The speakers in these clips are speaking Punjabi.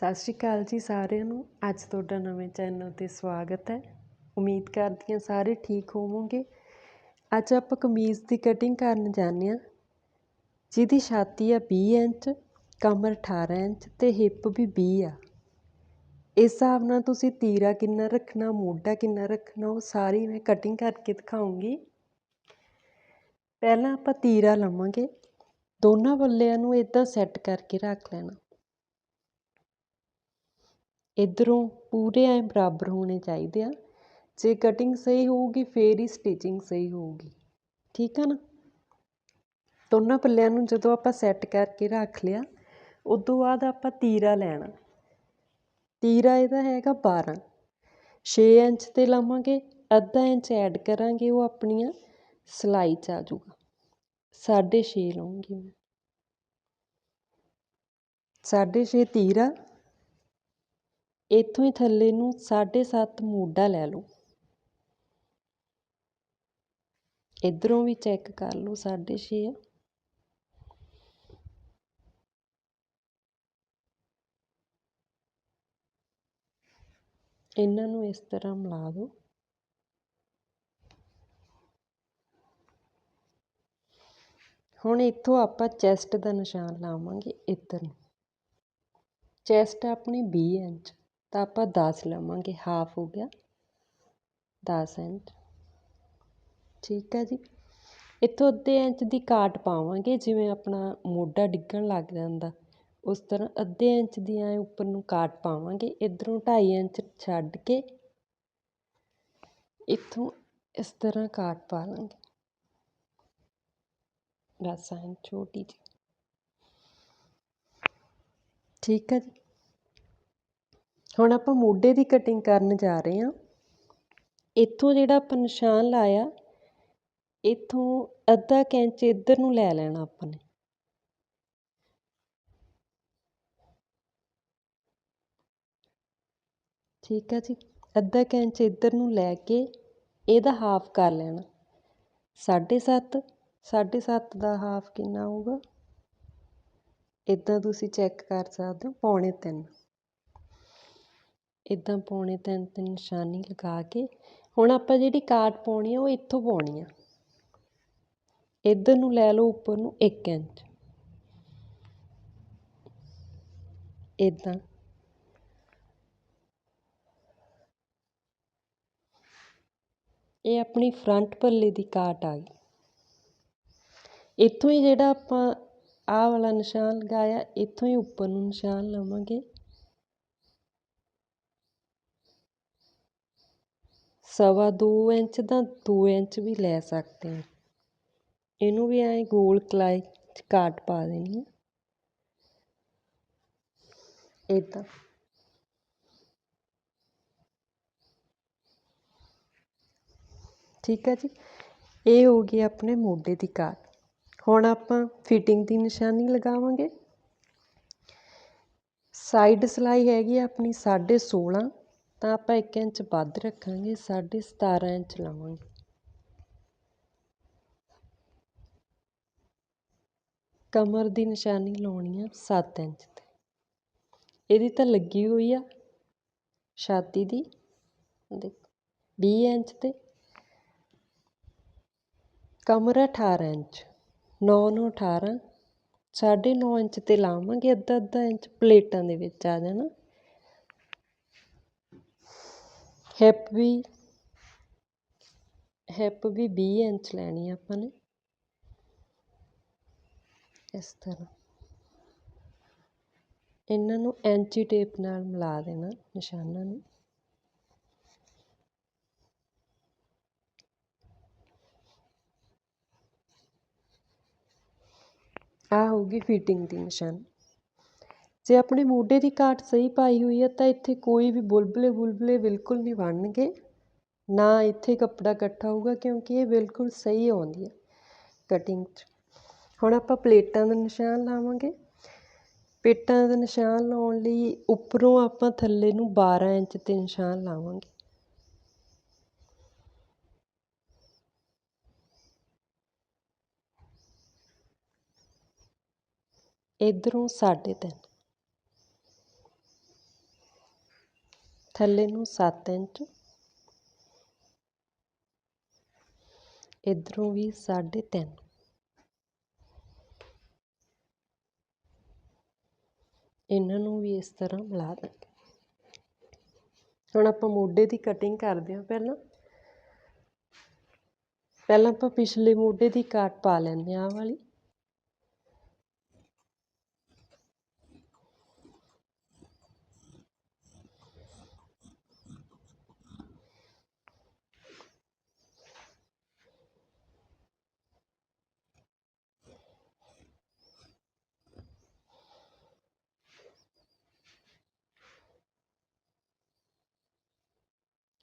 ਸਤਿ ਸ਼੍ਰੀ ਅਕਾਲ ਜੀ ਸਾਰਿਆਂ ਨੂੰ। ਅੱਜ ਤੁਹਾਡਾ ਨਵੇਂ ਚੈਨਲ 'ਤੇ ਸਵਾਗਤ ਹੈ। ਉਮੀਦ ਕਰਦੀ ਹਾਂ ਸਾਰੇ ਠੀਕ ਹੋਵੋਗੇ। ਅੱਜ ਆਪਾਂ ਕਮੀਜ਼ ਦੀ ਕਟਿੰਗ ਕਰਨ ਜਾਂਦੇ ਹਾਂ। ਜਿਹਦੀ ਛਾਤੀ ਆ 20 ਇੰਚ, ਕਮਰ 18 ਇੰਚ ਤੇ ਹਿੱਪ ਵੀ 20 ਆ। ਇਸ ਹਿਸਾਬ ਨਾਲ ਤੁਸੀਂ ਤੀਰਾ ਕਿੰਨਾ ਰੱਖਣਾ, ਮੋਢਾ ਕਿੰਨਾ ਰੱਖਣਾ, ਉਹ ਸਾਰੀ ਮੈਂ ਕਟਿੰਗ ਕਰਕੇ ਦਿਖਾਉਂਗੀ। ਪਹਿਲਾਂ ਆਪਾਂ ਤੀਰਾ ਲਵਾਂਗੇ। ਦੋਨਾਂ ਬੱਲਿਆਂ ਨੂੰ ਇਦਾਂ ਸੈੱਟ ਕਰਕੇ ਰੱਖ ਲੈਣਾ। ਇੱਧਰੋਂ ਪੂਰੇ ਐਂ ਬਰਾਬਰ ਹੋਣੇ ਚਾਹੀਦੇ ਆ। ਜੇ ਕਟਿੰਗ ਸਹੀ ਹੋਊਗੀ, ਫਿਰ ਹੀ ਸਟਿਚਿੰਗ ਸਹੀ ਹੋਊਗੀ। ਠੀਕ ਆ ਨਾ? ਦੋਨਾਂ ਪੱਲਿਆਂ ਨੂੰ ਜਦੋਂ ਆਪਾਂ ਸੈੱਟ ਕਰਕੇ ਰੱਖ ਲਿਆ, ਉਦੋਂ ਬਾਅਦ ਆਪਾਂ ਤੀਰਾ ਲੈਣਾ। ਤੀਰਾ ਇਹਦਾ ਹੈਗਾ 12 6 ਇੰਚ ਤੇ ਲਾਵਾਂਗੇ, ਅੱਧਾ ਇੰਚ ਐਡ ਕਰਾਂਗੇ, ਉਹ ਆਪਣੀਆਂ ਸਲਾਈ 'ਚ ਆ ਜਾਊਗਾ। ਸਾਢੇ 6 ਲਵਾਂਗੀ ਮੈਂ। ਸਾਢੇ 6 ਤੀਰਾ ਇੱਥੋਂ ਹੀ ਥੱਲੇ ਨੂੰ 7.5 ਮੋਢਾ ਲੈ ਲਓ। ਇਧਰੋਂ ਵੀ ਚੈੱਕ ਕਰ ਲਓ 6.5 ਆ ਇਹਨਾਂ ਨੂੰ ਇਸ ਤਰ੍ਹਾਂ ਮਿਲਾ ਦਿਓ। ਹੁਣ ਇੱਥੋਂ ਆਪਾਂ ਚੈਸਟ ਦਾ ਨਿਸ਼ਾਨ ਲਾਵਾਂਗੇ ਇੱਧਰ ਨੂੰ। ਚੈਸਟ ਆਪਣੀ 20 ਇੰਚ। ਤਾਂ ਆਪਾਂ ਦਸ ਲਵਾਂਗੇ ਹਾਫ ਹੋ ਗਿਆ। ਦਸ ਇੰਚ ਠੀਕ ਹੈ ਜੀ। ਇੱਥੋਂ ਅੱਧੇ ਇੰਚ ਦੀ ਕਾਟ ਪਾਵਾਂਗੇ, ਜਿਵੇਂ ਆਪਣਾ ਮੋਢਾ ਡਿੱਗਣ ਲੱਗ ਜਾਂਦਾ। ਉਸ ਤਰ੍ਹਾਂ ਅੱਧੇ ਇੰਚ ਦੀ ਐਂ ਉੱਪਰ ਨੂੰ ਕਾਟ ਪਾਵਾਂਗੇ। ਇਧਰੋਂ 2.5 ਇੰਚ ਛੱਡ ਕੇ ਇੱਥੋਂ ਇਸ ਤਰ੍ਹਾਂ ਕਾਟ ਪਾ ਲਾਂਗੇ। ਦਸ ਇੰਚ ਛੋਟੀ ਜੀ ਠੀਕ ਹੈ ਜੀ। ਹੁਣ ਆਪਾਂ ਮੋਢੇ ਦੀ ਕਟਿੰਗ ਕਰਨ ਜਾ ਰਹੇ ਹਾਂ। ਇੱਥੋਂ ਜਿਹੜਾ ਆਪਾਂ ਨਿਸ਼ਾਨ ਲਾਇਆ, ਇੱਥੋਂ ਅੱਧਾ ਕੈਂਚ ਇੱਧਰ ਨੂੰ ਲੈ ਲੈਣਾ ਆਪਾਂ ਨੇ। ਠੀਕ ਹੈ ਜੀ, ਅੱਧਾ ਕੈਂਚ ਇੱਧਰ ਨੂੰ ਲੈ ਕੇ ਇਹਦਾ ਹਾਫ ਕਰ ਲੈਣਾ। 7.5 7.5 ਦਾ ਹਾਫ ਕਿੰਨਾ ਹੋਊਗਾ? ਇਦਾਂ ਤੁਸੀਂ ਚੈੱਕ ਕਰ ਸਕਦੇ ਹੋ, ਪੌਣੇ 3 ਇੱਦਾਂ ਪੌਣੇ ਤਿੰਨ ਤਿੰਨ ਨਿਸ਼ਾਨੀ ਲਗਾ ਕੇ, ਹੁਣ ਆਪਾਂ ਜਿਹੜੀ ਕਾਟ ਪਾਉਣੀ ਆ ਉਹ ਇੱਥੋਂ ਪਾਉਣੀ ਆ। ਇੱਧਰ ਨੂੰ ਲੈ ਲਓ, ਉੱਪਰ ਨੂੰ 1 ਇੰਚ। ਇਦਾਂ। ਇਹ ਆਪਣੀ ਫਰੰਟ ਪੱਲੇ ਦੀ ਕਾਟ ਆ ਗਈ। ਇੱਥੋਂ ਹੀ ਜਿਹੜਾ ਆਪਾਂ ਆਹ ਵਾਲਾ ਨਿਸ਼ਾਨ ਲਗਾਇਆ, ਇੱਥੋਂ ਹੀ ਉੱਪਰ ਨੂੰ ਨਿਸ਼ਾਨ ਲਵਾਂਗੇ। ਸਵਾ ਦੋ ਇੰਚ ਦਾ ਦੋ ਇੰਚ ਵੀ ਲੈ ਸਕਦੇ ਹਾਂ। ਇਹਨੂੰ ਵੀ ਐਂ ਗੋਲ ਕਲਾਈ ਚ ਕਾਟ ਪਾ ਦੇਣੀ ਹੈ ਇਦਾਂ ਠੀਕ ਹੈ ਜੀ। ਇਹ ਹੋ ਗਈ ਆਪਣੇ ਮੋਢੇ ਦੀ ਕਾਟ। ਹੁਣ ਆਪਾਂ ਫਿਟਿੰਗ ਦੀ ਨਿਸ਼ਾਨੀ ਲਗਾਵਾਂਗੇ। ਸਾਈਡ ਸਲਾਈ ਹੈਗੀ ਆਪਣੀ 16.5 ਤਾਂ ਆਪਾਂ 1 ਇੰਚ ਵੱਧ ਰੱਖਾਂਗੇ 17.5 ਇੰਚ ਲਾਵਾਂਗੇ। ਕਮਰ ਦੀ ਨਿਸ਼ਾਨੀ ਲਾਉਣੀ ਆ 7 ਇੰਚ ਤੇ। ਇਹਦੀ ਤਾਂ ਲੱਗੀ ਹੋਈ ਆ ਛਾਤੀ ਦੀ, ਦੇਖੋ 20 ਇੰਚ ਤੇ। ਕਮਰ 18 ਇੰਚ 9 ਨੂੰ 18 9.5 ਇੰਚ ਤੇ ਲਾਵਾਂਗੇ ਅੱਧਾ ਅੱਧਾ ਇੰਚ ਪਲੇਟਾਂ ਦੇ ਵਿੱਚ ਆ ਜਾਣਾ। ਹਿੱਪ ਵੀ ਹਿੱਪ ਵੀ 20 ਇੰਚ ਲੈਣੀ ਆ ਆਪਾਂ ਨੇ। ਇਸ ਤਰ੍ਹਾਂ। ਇਹਨਾਂ ਨੂੰ ਐਂਚੀ ਟੇਪ ਨਾਲ ਮਿਲਾ ਦੇਣਾ ਨਿਸ਼ਾਨਾਂ ਨੂੰ। ਆ ਹੋਊਗੀ ਫਿਟਿੰਗ ਦੀ ਨਿਸ਼ਾਨ। ਜੇ ਆਪਣੇ ਮੋਢੇ ਦੀ ਘਾਟ ਸਹੀ ਪਾਈ ਹੋਈ ਹੈ, ਤਾਂ ਇੱਥੇ ਕੋਈ ਵੀ ਬੁਲਬਲੇ ਬੁਲਬਲੇ ਬਿਲਕੁਲ ਨਹੀਂ ਬਣਨਗੇ। ਨਾ ਇੱਥੇ ਕੱਪੜਾ ਇਕੱਠਾ ਹੋਊਗਾ, ਕਿਉਂਕਿ ਇਹ ਬਿਲਕੁਲ ਸਹੀ ਆਉਂਦੀ ਹੈ ਕਟਿੰਗ 'ਚ। ਹੁਣ ਆਪਾਂ ਪਲੇਟਾਂ ਦਾ ਨਿਸ਼ਾਨ ਲਾਵਾਂਗੇ। ਪੇਟਾਂ ਦਾ ਨਿਸ਼ਾਨ ਲਾਉਣ ਲਈ ਉੱਪਰੋਂ ਆਪਾਂ ਥੱਲੇ ਨੂੰ 12 ਇੰਚ ਤੇ ਨਿਸ਼ਾਨ ਲਾਵਾਂਗੇ। ਇਧਰੋਂ 3.5 ਥੱਲੇ ਨੂੰ 7 ਇੰਚ। ਇਧਰੋਂ ਵੀ 3.5 ਇਹਨਾਂ ਨੂੰ ਵੀ ਇਸ ਤਰ੍ਹਾਂ ਮਿਲਾ ਦਾਂਗੇ ਹੁਣ ਆਪਾਂ ਮੋਢੇ ਦੀ ਕਟਿੰਗ ਕਰਦੇ ਹਾਂ ਪਹਿਲਾਂ। ਪਹਿਲਾਂ ਆਪਾਂ ਪਿਛਲੇ ਮੋਢੇ ਦੀ ਕਾਟ ਪਾ ਲੈਂਦੇ ਆ ਵਾਲੀ।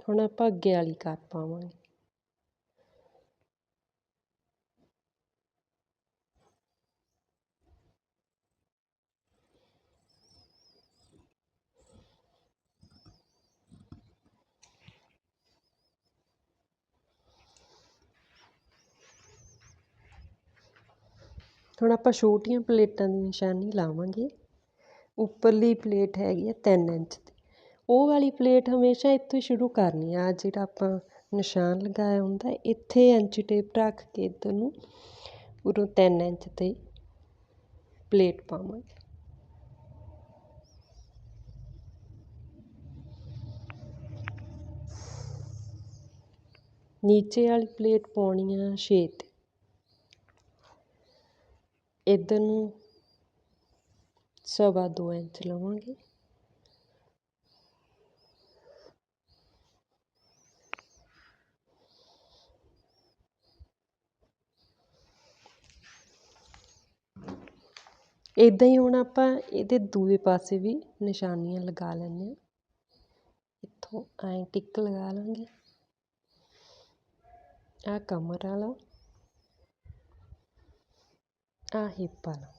ਹੁਣ ਆਪਾਂ ਅੱਗੇ ਵਾਲੀ ਕਰ ਪਾਵਾਂਗੇ। ਹੁਣ ਆਪਾਂ ਛੋਟੀਆਂ ਪਲੇਟਾਂ ਦੀ ਨਿਸ਼ਾਨੀ ਲਾਵਾਂਗੇ। ਉੱਪਰਲੀ ਪਲੇਟ ਹੈਗੀ ਆ 3 ਇੰਚ ਉਹ ਵਾਲੀ ਪਲੇਟ ਹਮੇਸ਼ਾ ਇੱਥੋਂ ਸ਼ੁਰੂ ਕਰਨੀ ਆ। ਜਿਹੜਾ ਆਪਾਂ ਨਿਸ਼ਾਨ ਲਗਾਇਆ ਹੁੰਦਾ, ਇੱਥੇ ਇੰਚ ਟੇਪ ਰੱਖ ਕੇ ਇੱਧਰ ਨੂੰ ਉਰੋਂ 3 ਇੰਚ 'ਤੇ ਪਲੇਟ ਪਾਵਾਂਗੇ। ਨੀਚੇ ਵਾਲੀ ਪਲੇਟ ਪਾਉਣੀ ਆ 6 'ਤੇ। ਇੱਧਰ ਨੂੰ ਸਵਾ ਦੋ ਇੰਚ ਲਵਾਂਗੇ। ਇੱਦਾਂ ਹੀ ਹੁਣ ਆਪਾਂ ਇਹਦੇ ਦੂਏ ਪਾਸੇ ਵੀ ਨਿਸ਼ਾਨੀਆਂ ਲਗਾ ਲੈਂਦੇ ਹਾਂ। ਇੱਥੋਂ ਐਂ ਟਿੱਕ ਲਗਾ ਲਾਂਗੇ। ਆਹ ਕਮਰ ਵਾਲਾ। ਆਹ ਹਿੱਪ ਵਾਲਾ।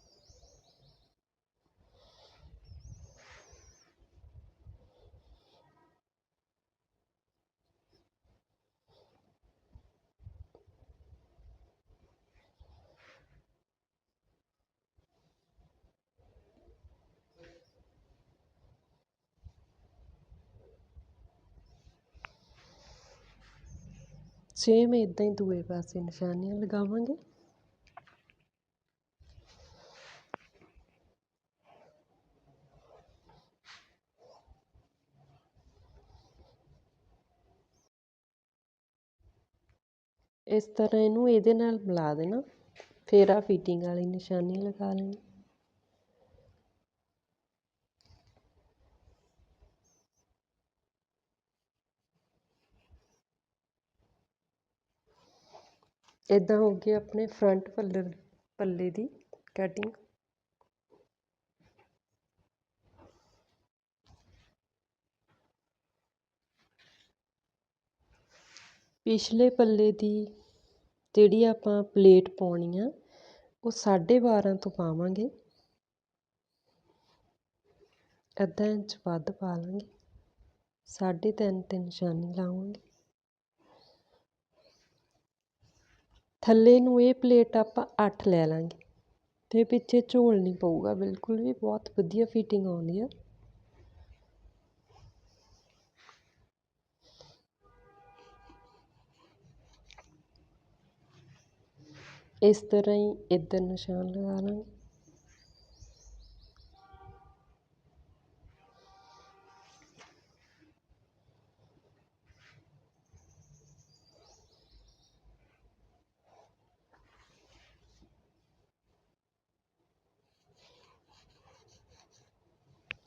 ਸੇਮ ਇੱਦਾਂ ਹੀ ਦੂਏ ਪਾਸੇ ਨਿਸ਼ਾਨੀਆਂ ਲਗਾਵਾਂਗੇ। ਇਸ ਤਰ੍ਹਾਂ ਇਹਨੂੰ ਇਹਦੇ ਨਾਲ ਮਿਲਾ ਦੇਣਾ। ਫਿਰ ਆ ਫਿਟਿੰਗ ਵਾਲੀ ਨਿਸ਼ਾਨੀ ਲਗਾ ਲੈਣੀ। ਇੱਦਾਂ ਹੋ ਗਈ ਆਪਣੇ ਫਰੰਟ ਪੱਲੇ ਪੱਲੇ ਦੀ ਕਟਿੰਗ ਪਿਛਲੇ ਪੱਲੇ ਦੀ ਜਿਹੜੀ ਆਪਾਂ ਪਲੇਟ ਪਾਉਣੀ ਆ, ਉਹ ਸਾਢੇ ਬਾਰਾਂ ਤੋਂ ਪਾਵਾਂਗੇ। ਅੱਧਾ ਇੰਚ ਵੱਧ ਪਾ ਲਾਂਗੇ। ਸਾਢੇ ਤਿੰਨ ਤੇ ਨਿਸ਼ਾਨੀ ਲਾਵਾਂਗੇ। ਥੱਲੇ ਨੂੰ ਇਹ ਪਲੇਟ ਆਪਾਂ ਅੱਠ ਲੈ ਲਵਾਂਗੇ ਅਤੇ ਪਿੱਛੇ ਝੋਲ ਨਹੀਂ ਪਊਗਾ, ਬਿਲਕੁਲ ਵੀ ਬਹੁਤ ਵਧੀਆ ਫਿਟਿੰਗ ਆਉਂਦੀ ਆ। ਇਸ ਤਰ੍ਹਾਂ ਹੀ ਇੱਧਰ ਨਿਸ਼ਾਨ ਲਗਾ ਲਾਂਗੇ।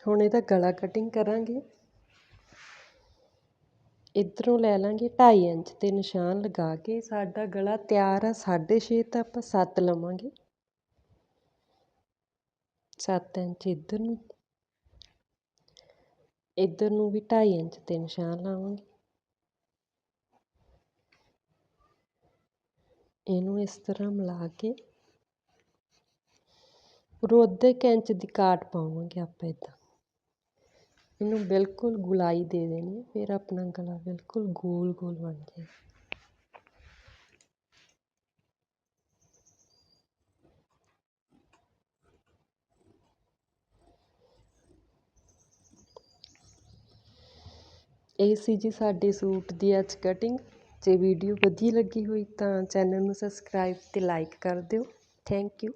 ਹੁਣ ਇਹਦਾ ਗਲਾ ਕਟਿੰਗ ਕਰਾਂਗੇ। ਇੱਧਰੋਂ ਲੈ ਲਾਂਗੇ 2.5 ਇੰਚ ਤੇ ਨਿਸ਼ਾਨ ਲਗਾ ਕੇ। ਸਾਡਾ ਗਲਾ ਤਿਆਰ ਆ 6.5 ਤਾਂ ਆਪਾਂ 7 ਲਵਾਂਗੇ। 7 ਇੰਚ ਇਧਰ ਨੂੰ। ਇਧਰ ਨੂੰ ਵੀ 2.5 ਇੰਚ ਤੇ ਨਿਸ਼ਾਨ ਲਾਵਾਂਗੇ। ਇਹਨੂੰ ਇਸ ਤਰ੍ਹਾਂ ਮਿਲਾ ਕੇ ਉਰੋਂ ਅੱਧੇ ਇੰਚ ਦੀ ਕਾਟ ਪਾਵਾਂਗੇ ਆਪਾਂ ਇੱਦਾਂ। ਇਹਨੂੰ ਬਿਲਕੁਲ ਗੁਲਾਈ ਦੇ ਦੇਣੀ ਹੈ। ਫਿਰ ਆਪਣਾ ਗਲਾ ਬਿਲਕੁਲ ਗੋਲ ਗੋਲ ਬਣ ਜਾਏ ਇਹ ਸੀ ਜੀ ਸਾਡੇ ਸੂਟ ਦੀ ਅੱਜ ਕਟਿੰਗ ਜੇ ਵੀਡੀਓ ਵਧੀਆ ਲੱਗੀ ਹੋਈ ਤਾਂ ਚੈਨਲ ਨੂੰ ਸਬਸਕ੍ਰਾਈਬ ਅਤੇ ਲਾਈਕ ਕਰ ਦਿਓ। Thank you